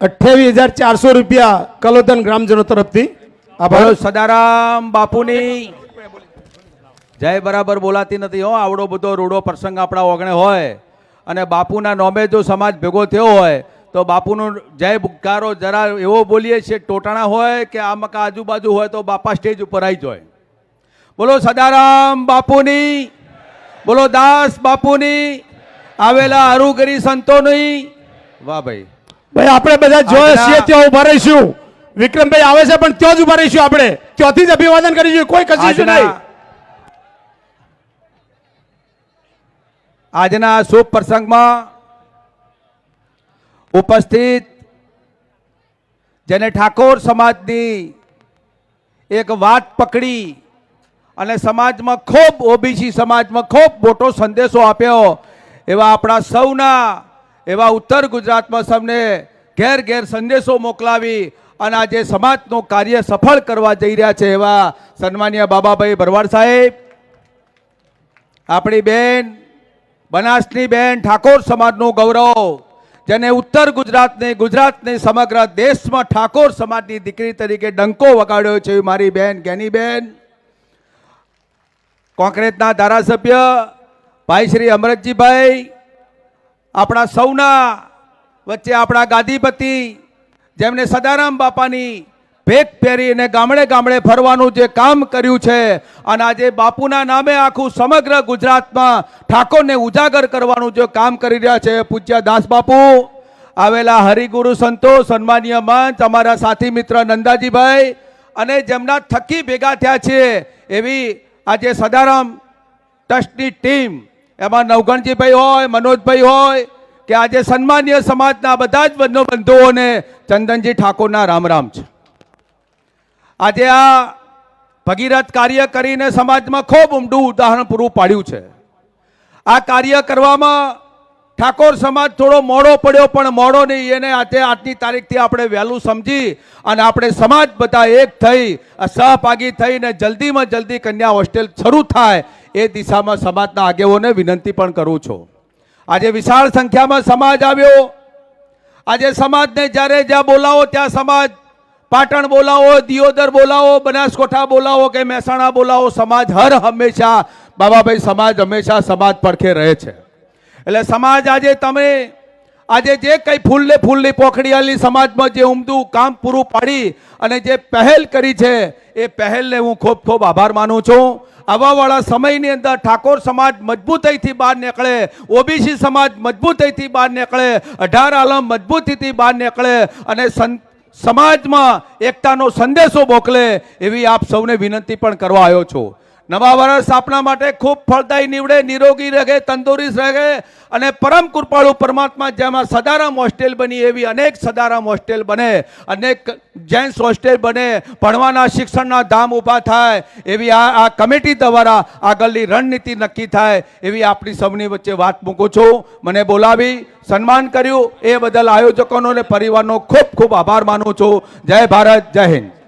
અઠ્યાવીસ હજાર ચારસો રૂપિયા કલોદન ગ્રામજનો તરફથી આભાર. સદારામ બાપુની. જય બરાબર બોલાતી નથી હો, આવડો બધો રૂડો પ્રસંગ આપણા ઓગણે હોય. અને બાપુના નોમે જો સમાજ ભેગો થયો હોય, તો બાપુનું જય ભુકારો જરા એવો બોલીએ છીએ, ટોટાણા હોય કે આ મકા આજુબાજુ હોય તો બાપા સ્ટેજ ઉપર આવી જાય. બોલો સદારામ બાપુની. બોલો દાસ બાપુની. આવેલા હરુગરી સંતોની. વાહ ભાઈ. ભાઈ આપણે બધા જોયે છીએ ત્યાં ઊભા રહીશું. વિક્રમભાઈ આવે છે પણ ત્યાં જ ઊભા રહીશું આપણે. ત્યાંથી જ અભિવાદન કરીશું કોઈ કચીશું નહીં. આજના શુભ પ્રસંગમાં ઉપસ્થિત જેને ઠાકોર સમાજની એક વાત પકડી અને સમાજમાં ખૂબ ઓબીસી સમાજમાં ખૂબ મોટો સંદેશો આપ્યો એવા આપણા સૌના એવા ઉત્તર ગુજરાતમાં સૌને ઘેર ઘેર સંદેશો મોકલાવી અને આજે સમાજનું કાર્ય સફળ કરવા જઈ રહ્યા છે એવા સન્માનીય બાબાભાઈ ભરવાડ સાહેબ. આપણી બેન, બનાસની બેન ઠાકોર સમાજનું ગૌરવ, જેને ઉત્તર ગુજરાતને ગુજરાતને સમગ્ર દેશમાં ઠાકોર સમાજની દીકરી તરીકે ડંકો વગાડ્યો છે મારી બેન જ્ઞાનીબેન કોંગ્રેસના ધારાસભ્ય ભાઈ શ્રી અમરતજીભાઈ આપણા સૌના વચ્ચે આપણા ગાદીપતિ, જેમને સદારામ બાપાની ભેટ પહેરી અને ગામડે ગામડે ફરવાનું જે કામ કર્યું છે, અને આજે બાપુના નામે આખું સમગ્ર ગુજરાતમાં ઠાકોરને ઉજાગર કરવાનું જે કામ કરી રહ્યા છે, પૂજ્ય દાસ બાપુ, આવેલા હરિગુરુ સંતો, સન્માનીય મંચ અમારા સાથી મિત્ર નંદાજીભાઈ, અને જેમના થકી ભેગા થયા છે એવી આજે સદારામ ટ્રસ્ટની ટીમ એમાં નવગણજીભાઈ હોય, મનોજભાઈ હોય, કે આજે સન્માનીય સમાજના બધા જ બંધો બંધુઓને ચંદનજી ઠાકોરના રામ રામ છે. આજે આ ભગીરથ કાર્ય કરીને સમાજમાં ખૂબ ઊંડું ઉદાહરણ પૂરું પાડ્યું છે. આ કાર્ય કરવામાં ઠાકોર સમાજ થોડો મોડો પડ્યો, પણ મોડો નહીં, એને આજે આજની તારીખથી આપણે વહેલું સમજી અને આપણે સમાજ બધા એક થઈ સહભાગી થઈને જલ્દીમાં જલ્દી કન્યા હોસ્ટેલ શરૂ થાય એ દિશામાં સમાજના આગેવોને વિનંતી પણ કરું છું. આજે વિશાળ સંખ્યામાં સમાજ આવ્યો. આજે સમાજને જ્યારે જ્યાં બોલાવો ત્યાં સમાજ, પાટણ બોલાવો, દિયોદર બોલાવો, બનાસકોઠા બોલાવો કે મહેસાણા બોલાવો, સમાજ હર હંમેશા, બાબાભાઈ, સમાજ હંમેશા સમાજ પડખે રહે છે. એટલે સમાજ આજે તમે આજે જે કંઈ ફૂલને ફૂલની પોખડીયાલી સમાજમાં જે ઉમદું કામ પૂરું પાડી અને જે પહેલ કરી છે, એ પહેલને હું ખૂબ ખૂબ આભાર માનું છું. આવાવાળા સમયની અંદર ઠાકોર સમાજ મજબૂતાઈથી બહાર નીકળે, ઓબીસી સમાજ મજબૂતાઈથી બહાર નીકળે, અઢાર આલમ મજબૂતીથી બહાર નીકળે અને સમાજમાં એકતાનો સંદેશો મોકલે, એવી આપ સૌને વિનંતી પણ કરવા આવ્યો છું. નવા વર્ષ આપણા માટે ખૂબ ફળદાયી નીવડે, નિરોગી રહે, તંદુરસ્ત રહે અને પરમ કૃપાળુ પરમાત્મા જેમાં સદારામ હોસ્ટેલ બની એવી અનેક સદારામ હોસ્ટેલ બને, અનેક જેન્ટ્સ હોસ્ટેલ બને, ભણવાના શિક્ષણના ધામ ઊભા થાય, એવી આ આ કમિટી દ્વારા આગળની રણનીતિ નક્કી થાય એવી આપણી સૌની વચ્ચે વાત મૂકું છું. મને બોલાવી સન્માન કર્યું એ બદલ આયોજકોનો અને પરિવારનો ખૂબ ખૂબ આભાર માનું છું. જય ભારત, જય હિન્દ.